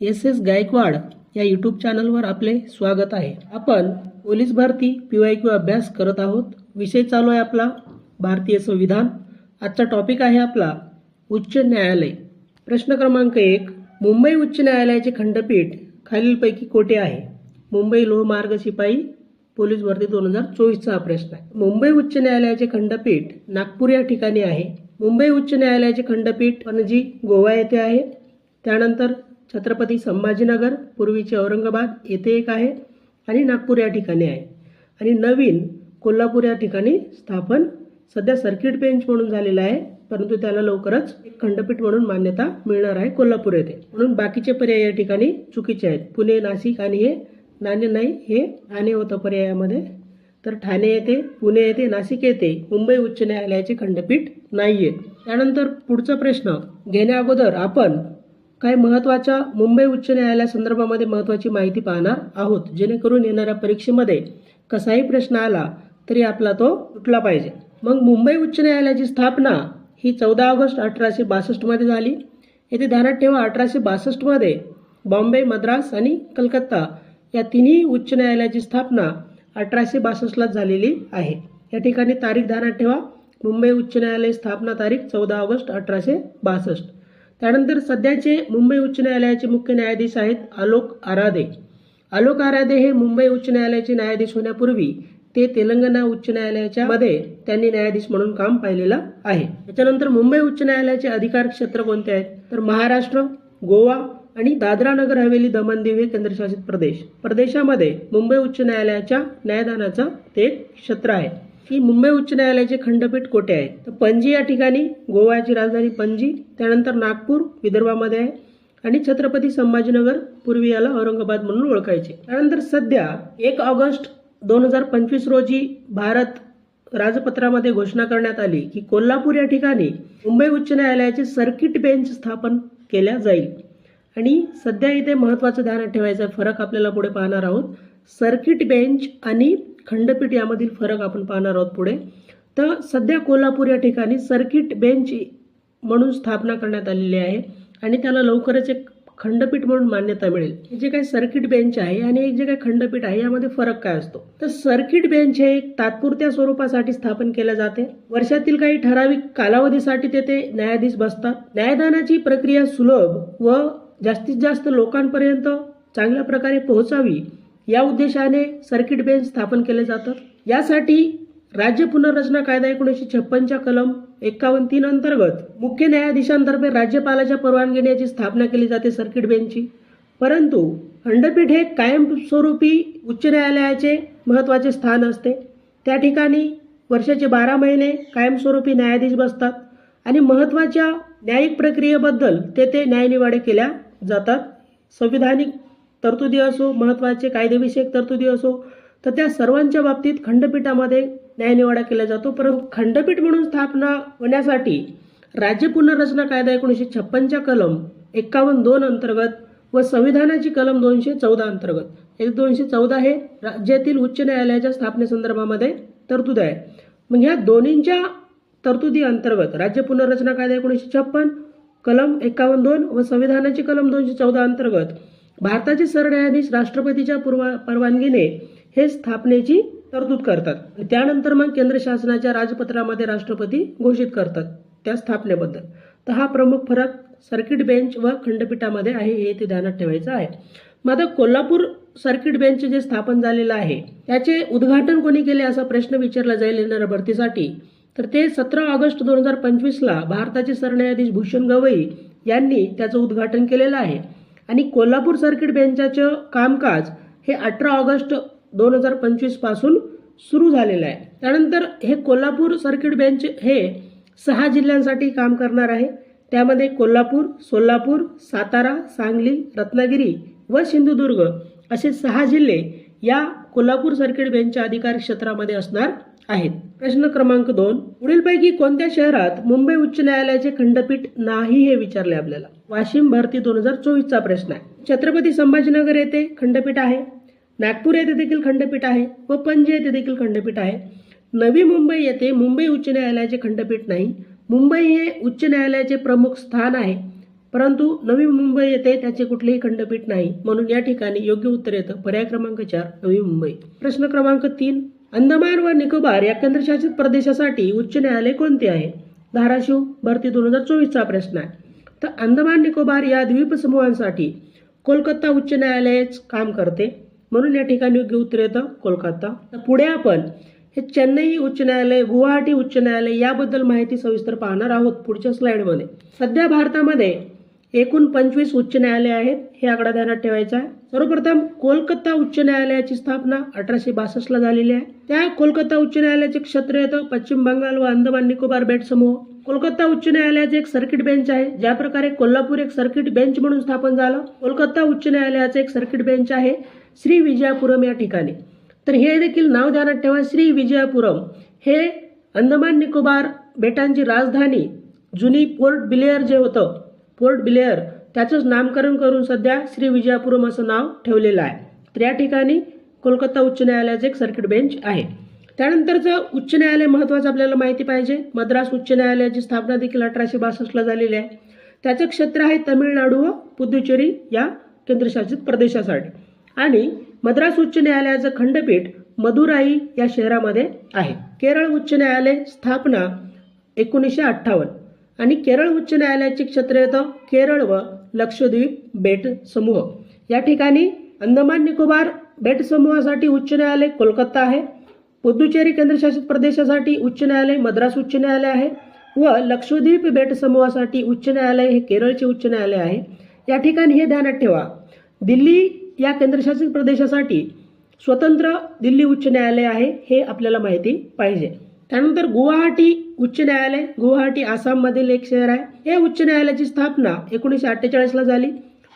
S S Gaikwad या YouTube चॅनलवर आपले स्वागत आहे. आपण पोलीस भरती पी वाय क्यू अभ्यास करत आहोत. विषय चालू आहे आपला भारतीय संविधान. आजचा टॉपिक आहे आपला उच्च न्यायालय. प्रश्न क्रमांक एक मुंबई उच्च न्यायालयाचे खंडपीठ खालीलपैकी कोठे आहे? मुंबई लोहमार्ग शिपाई पोलीस भरती दोन हजार चोवीसचा हा प्रश्न आहे. मुंबई उच्च न्यायालयाचे खंडपीठ नागपूर या ठिकाणी आहे. मुंबई उच्च न्यायालयाचे खंडपीठ पणजी गोवा येथे आहे. त्यानंतर छत्रपती संभाजीनगर पूर्वीचे औरंगाबाद येथे एक आहे आणि नागपूर या ठिकाणी आहे. आणि नवीन कोल्हापूर या ठिकाणी स्थापन सध्या सर्किट बेंच म्हणून झालेला आहे परंतु त्याला लवकरच एक खंडपीठ म्हणून मान्यता मिळणार आहे कोल्हापूर येथे. म्हणून बाकीचे पर्याय या ठिकाणी चुकीचे आहेत. पुणे नाशिक आणि हे नाणे नाही हे ठाणे होतं पर्यायामध्ये. तर ठाणे येथे पुणे येथे नाशिक येथे मुंबई उच्च न्यायालयाचे खंडपीठ नाही आहे त्यानंतर पुढचा प्रश्न घेण्या अगोदर आपण काही महत्त्वाच्या मुंबई उच्च न्यायालयासंदर्भामध्ये महत्त्वाची माहिती पाहणार आहोत. जेणेकरून येणाऱ्या परीक्षेमध्ये कसाही प्रश्न आला तरी आपला तो सुटला पाहिजे. मग मुंबई उच्च न्यायालयाची स्थापना ही चौदा ऑगस्ट अठराशे बासष्टमध्ये झाली. येथे ध्यानात ठेवा अठराशे बासष्टमध्ये बॉम्बे मद्रास आणि कलकत्ता या तिन्ही उच्च न्यायालयाची स्थापना अठराशे बासष्टलाच झालेली आहे. या ठिकाणी तारीख ध्यानात ठेवा. मुंबई उच्च न्यायालय स्थापना तारीख चौदा ऑगस्ट अठराशे बासष्ट. त्यानंतर सध्याचे मुंबई उच्च न्यायालयाचे मुख्य न्यायाधीश आहेत आलोक आराधे. आलोक आराधे हे मुंबई उच्च न्यायालयाचे न्यायाधीश होण्यापूर्वी ते तेलंगणा उच्च न्यायालयाच्या मध्ये त्यांनी न्यायाधीश म्हणून काम पाहिलेलं आहे. त्याच्यानंतर मुंबई उच्च न्यायालयाचे अधिकार क्षेत्र कोणते आहेत? तर महाराष्ट्र गोवा आणि दादरा नगर हवेली दमण दीव हे केंद्रशासित प्रदेश. प्रदेशामध्ये मुंबई उच्च न्यायालयाच्या न्यायदानाचं ते क्षेत्र आहे. की मुंबई उच्च न्यायालयाचे खंडपीठ कोठे आहे? तर पणजी या ठिकाणी गोव्याची राजधानी पणजी त्यानंतर नागपूर विदर्भामध्ये आहे. आणि छत्रपती संभाजीनगर पूर्वी याला औरंगाबाद म्हणून ओळखायचे. त्यानंतर सध्या एक ऑगस्ट दोन हजार पंचवीस रोजी भारत राजपत्रामध्ये घोषणा करण्यात आली की कोल्हापूर या ठिकाणी मुंबई उच्च न्यायालयाचे सर्किट बेंच स्थापन केल्या जाईल. आणि सध्या इथे महत्त्वाचं ध्यानात ठेवायचा फरक आपल्याला पुढे पाहणार आहोत. सर्किट बेंच आणि खंडपीठ यामधील फरक आपण पाहणार आहोत पुढे. तर सध्या कोल्हापूर या ठिकाणी सर्किट बेंच म्हणून स्थापना करण्यात आलेली आहे आणि त्याला लवकरच एक खंडपीठ म्हणून मान्यता मिळेल. हे जे काही सर्किट बेंच आहे आणि एक जे काही खंडपीठ आहे यामध्ये फरक काय असतो? तर सर्किट बेंच हे एक तात्पुरत्या स्वरूपासाठी स्थापन केले जाते. वर्षातील काही ठराविक कालावधीसाठी तेथे न्यायाधीश बसतात. न्यायदानाची प्रक्रिया सुलभ व जास्तीत जास्त लोकांपर्यंत चांगल्या प्रकारे पोहोचावी या उद्देशाने सर्किट बेंच स्थापन केले जातात यासाठी राज्य पुनर्रचना कायदा एकोणीसशे छप्पनच्या कलम एकावन्न तीन अंतर्गत मुख्य न्यायाधीशांतर्फे राज्यपालाच्या परवानगीने याची स्थापना केली जाते सर्किट बेंचची परंतु खंडपीठ हे कायमस्वरूपी उच्च न्यायालयाचे महत्त्वाचे स्थान असते. त्या ठिकाणी वर्षाचे बारा महिने कायमस्वरूपी न्यायाधीश बसतात आणि महत्त्वाच्या न्यायिक प्रक्रियेबद्दल तेथे न्यायनिवाडे केल्या जातात. संविधानिक तरतुदी असो महत्त्वाचे कायदेविषयक तरतुदी असो तर त्या सर्वांच्या बाबतीत खंडपीठामध्ये न्यायनिवाडा केला जातो. परंतु खंडपीठ म्हणून स्थापना होण्यासाठी राज्य पुनर्रचना कायदा एकोणीसशे छप्पनच्या कलम एकावन्न दोन अंतर्गत व संविधानाची कलम दोनशे चौदा अंतर्गत. एक दोनशे चौदा हे राज्यातील उच्च न्यायालयाच्या स्थापनेसंदर्भामध्ये तरतूद आहे. मग ह्या दोन्हींच्या तरतुदी अंतर्गत राज्य पुनर्रचना कायदा एकोणीसशे छप्पन कलम एकावन्न दोन व संविधानाची कलम दोनशे चौदा अंतर्गत भारताचे सरन्यायाधीश राष्ट्रपतीच्या पूर्वा परवानगीने हे स्थापनेची तरतूद करतात. त्यानंतर मग केंद्र शासनाच्या राजपत्रामध्ये राष्ट्रपती घोषित करतात त्या स्थापनेबद्दल. तर हा प्रमुख फरक सर्किट बेंच व खंडपीठामध्ये आहे हे ते ध्यानात ठेवायचं आहे. मग आता कोल्हापूर सर्किट बेंच जे स्थापन झालेलं आहे त्याचे उद्घाटन कोणी केले असा प्रश्न विचारला जाईल येणाऱ्या भरतीसाठी? तर ते सतरा ऑगस्ट दोन हजार पंचवीसला भारताचे सरन्यायाधीश भूषण गवई यांनी त्याचं उद्घाटन केलेलं आहे. आणि कोल्हापूर सर्किट बेंचाचं कामकाज हे अठरा ऑगस्ट दोन हजार पंचवीसपासून सुरू झालेलं आहे. त्यानंतर हे कोल्हापूर सर्किट बेंच हे सहा जिल्ह्यांसाठी काम करणार आहे. त्यामध्ये कोल्हापूर सोलापूर सातारा सांगली रत्नागिरी व सिंधुदुर्ग असे सहा जिल्हे या कोल्हापूर सर्किट बेंचच्या अधिकार क्षेत्रामध्ये असणार आहेत. प्रश्न क्रमांक दोन. पुढीलपैकी कोणत्या शहरात मुंबई उच्च न्यायालयाचे खंडपीठ नाही हे विचारले आपल्याला? वाशिम भरती दोन हजार चोवीसचा प्रश्न आहे. छत्रपती संभाजीनगर येथे खंडपीठ आहे. नागपूर येथे देखील खंडपीठ आहे. व पणजी येथे देखील खंडपीठ आहे. नवी मुंबई येथे मुंबई उच्च न्यायालयाचे खंडपीठ नाही. मुंबई हे उच्च न्यायालयाचे प्रमुख स्थान आहे. परंतु नवी मुंबई येथे त्याचे कुठलेही खंडपीठ नाही. म्हणून या ठिकाणी योग्य उत्तर येतं. पर्याय क्रमांक चार नवी मुंबई. प्रश्न क्रमांक तीन. अंदमान व निकोबार या केंद्रशासित प्रदेशासाठी उच्च न्यायालय कोणते आहे? धाराशिव भरती दोन हजार चोवीसचा प्रश्न आहे. तर अंदमान निकोबार या द्वीप समूहांसाठी कोलकाता उच्च न्यायालयच काम करते. म्हणून या ठिकाणी योग्य उत्तर येतं कोलकाता. तर पुढे आपण हे चेन्नई उच्च न्यायालय गुवाहाटी उच्च न्यायालय याबद्दल माहिती सविस्तर पाहणार आहोत पुढच्या स्लाइडमध्ये सध्या भारतामध्ये एकूण पंचवीस उच्च न्यायालय आहेत हे आकडा ध्यानात ठेवायचा आहे. सर्वप्रथम कोलकाता उच्च न्यायालयाची स्थापना अठराशे बासष्टला झालेली आहे. त्या कोलकाता उच्च न्यायालयाचे क्षेत्र येतं पश्चिम बंगाल व अंदमान निकोबार बेट समूह. कोलकाता उच्च न्यायालयाचे एक सर्किट बेंच आहे ज्या प्रकारे कोल्हापूर एक सर्किट बेंच म्हणून स्थापन झालं. कोलकाता उच्च न्यायालयाचे एक सर्किट बेंच आहे श्री विजयापुरम या ठिकाणी. तर हे देखील नाव ध्यानात ठेवा श्री विजयापुरम. हे अंदमान निकोबार बेटांची राजधानी जुनी पोर्ट बिलेअर जे होतं पोर्ट ब्लेअर त्याचंच नामकरण करून सध्या श्री विजयापुरम असं नाव ठेवलेलं आहे. तर या ठिकाणी कोलकाता उच्च न्यायालयाचे एक सर्किट बेंच आहे. त्यानंतरचं उच्च न्यायालय महत्त्वाचं आपल्याला माहिती पाहिजे. मद्रास उच्च न्यायालयाची स्थापना देखील अठराशे बासष्टला झालेली आहे. त्याचं क्षेत्र आहे तमिळनाडू व पुदुचेरी या केंद्रशासित प्रदेशासाठी. आणि मद्रास उच्च न्यायालयाचं खंडपीठ मदुराई या शहरामध्ये आहे. केरळ उच्च न्यायालय स्थापना एकोणीसशे अठ्ठावन्न. आणि केरळ उच्च न्यायालयाचे क्षेत्र येतं हो. केरळ व लक्षद्वीप बेट समूह. या ठिकाणी अंदमान निकोबार बेट समूहासाठी उच्च न्यायालय कोलकाता आहे. पुदुचेरी केंद्रशासित प्रदेशासाठी उच्च न्यायालय मद्रास उच्च न्यायालय आहे. व लक्षद्वीप बेट समूहासाठी उच्च न्यायालय हे केरळचे उच्च न्यायालय आहे. या ठिकाणी हे ध्यानात ठेवा. दिल्ली या केंद्रशासित प्रदेशासाठी स्वतंत्र दिल्ली उच्च न्यायालय आहे हे आपल्याला माहिती पाहिजे. त्यानंतर गुवाहाटी उच्च न्यायालय गुवाहाटी आसाममधील एक शहर आहे. हे उच्च न्यायालयाची स्थापना एकोणीसशे अठ्ठेचाळीसला झाली.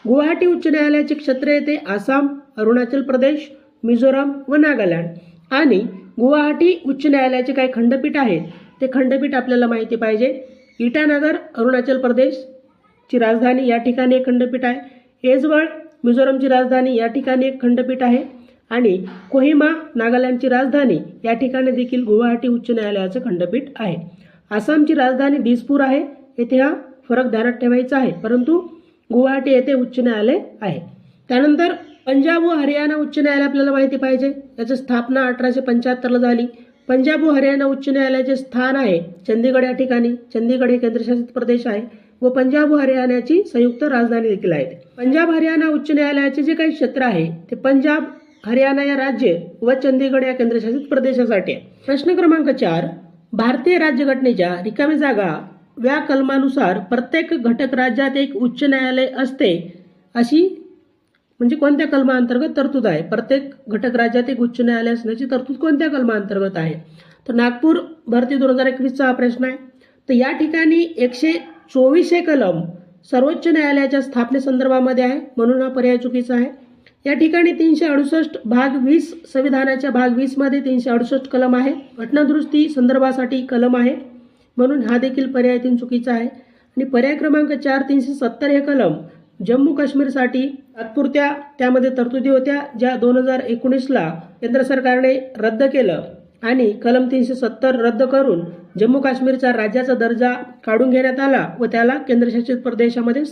गुवाहाटी उच्च न्यायालयाचे क्षेत्र येते आसाम अरुणाचल प्रदेश मिझोराम व नागालँड. आणि गुवाहाटी उच्च न्यायालयाचे काही खंडपीठ आहेत. ते खंडपीठ आपल्याला माहिती पाहिजे. इटानगर अरुणाचल प्रदेशची राजधानी या ठिकाणी एक खंडपीठ आहे. एजवळ मिझोरमची राजधानी या ठिकाणी एक खंडपीठ आहे. आणि कोहिमा नागालँडची राजधानी या ठिकाणी देखील गुवाहाटी उच्च न्यायालयाचं खंडपीठ आहे. आसामची राजधानी दिसपूर आहे. येथे हा फरक ध्यानात ठेवायचा आहे. परंतु गुवाहाटी येथे उच्च न्यायालय आहे. त्यानंतर पंजाब व हरियाणा उच्च न्यायालय आपल्याला माहिती पाहिजे. याची स्थापना अठराशे पंच्याहत्तरला झाली. पंजाब व हरियाणा उच्च न्यायालयाचे स्थान आहे. चंदीगड या ठिकाणी. चंदीगड हे केंद्रशासित प्रदेश आहे. व पंजाब व हरियाणाची संयुक्त राजधानी देखील आहे. पंजाब हरियाणा उच्च न्यायालयाचे जे काही क्षेत्र आहे ते पंजाब हरियाणा या राज्य व चंदीगड या केंद्रशासित प्रदेशासाठी आहे. प्रश्न क्रमांक चार भारतीय राज्यघटनेच्या रिकामी जागा व्या कलमानुसार प्रत्येक घटक राज्यात एक उच्च न्यायालय असते अशी म्हणजे कोणत्या कलमाअंतर्गत तरतूद आहे? प्रत्येक घटक राज्यात एक उच्च न्यायालय असण्याची तरतूद कोणत्या कलमाअंतर्गत आहे? तर नागपूर भरती दोन हजार एकवीसचा हा प्रश्न आहे. तर या ठिकाणी एकशे चोवीसशे कलम सर्वोच्च न्यायालयाच्या स्थापनेसंदर्भामध्ये आहे म्हणून हा पर्याय चुकीचा आहे. या ठिकाणी तीनशे अडुसष्ट भाग वीस संविधानाच्या भाग वीसमध्ये तीनशे अडुसष्ट कलम आहे. घटनादुरुस्ती संदर्भासाठी कलम आहे. म्हणून हा देखील पर्याय तीन चुकीचा आहे. आणि पर्याय क्रमांक चार तीनशे सत्तर हे कलम जम्मू काश्मीरसाठी तात्पुरत्या त्यामध्ये तरतुदी होत्या ज्या दोन हजार एकोणीसला केंद्र सरकारने रद्द केलं. आणि कलम तीनशे सत्तर रद्द करून जम्मू काश्मीरचा राज्याचा दर्जा काढून घेण्यात आला व त्याला केंद्रशासित प्रदेशामध्ये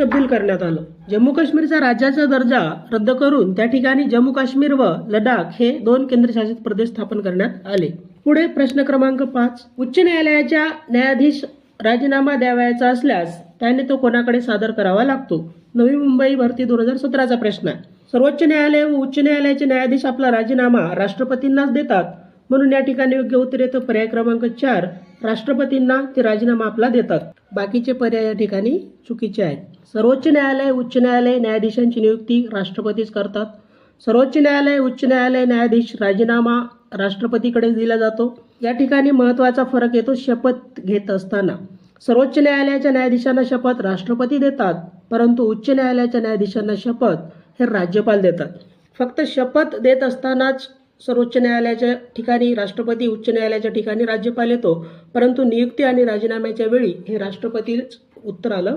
तब्दील करण्यात आलं. जम्मू काश्मीरचा राज्याचा दर्जा रद्द करून त्या ठिकाणी जम्मू काश्मीर व लडाख हे दोन केंद्रशासित प्रदेश स्थापन करण्यात आले. पुढे प्रश्न क्रमांक पाच. उच्च न्यायालयाच्या न्यायाधीश राजीनामा द्यावयाचा असल्यास त्याने तो कोणाकडे सादर करावा लागतो? नवी मुंबई भरती दोन हजार सतराचा प्रश्न. आहे सर्वोच्च न्यायालय व उच्च न्यायालयाचे न्यायाधीश आपला राजीनामा राष्ट्रपतींनाच देतात. म्हणून या ठिकाणी योग्य उत्तर येतं. पर्याय क्रमांक चार. राष्ट्रपतींना ते राजीनामा आपला देतात. बाकीचे पर्याय या ठिकाणी चुकीचे आहेत. सर्वोच्च न्यायालय उच्च न्यायालय न्यायाधीशांची नियुक्ती राष्ट्रपतीच करतात. सर्वोच्च न्यायालय उच्च न्यायालय न्यायाधीश राजीनामा राष्ट्रपतीकडे दिला जातो. या ठिकाणी महत्त्वाचा फरक येतो शपथ घेत असताना. सर्वोच्च न्यायालयाच्या न्यायाधीशांना शपथ राष्ट्रपती देतात परंतु उच्च न्यायालयाच्या न्यायाधीशांना शपथ हे राज्यपाल देतात. फक्त शपथ देत असतानाच सर्वोच्च न्यायालयाच्या ठिकाणी राष्ट्रपती उच्च न्यायालयाच्या ठिकाणी राज्यपाल येतो. परंतु नियुक्ती आणि राजीनाम्याच्या वेळी हे राष्ट्रपतीच उत्तर आलं.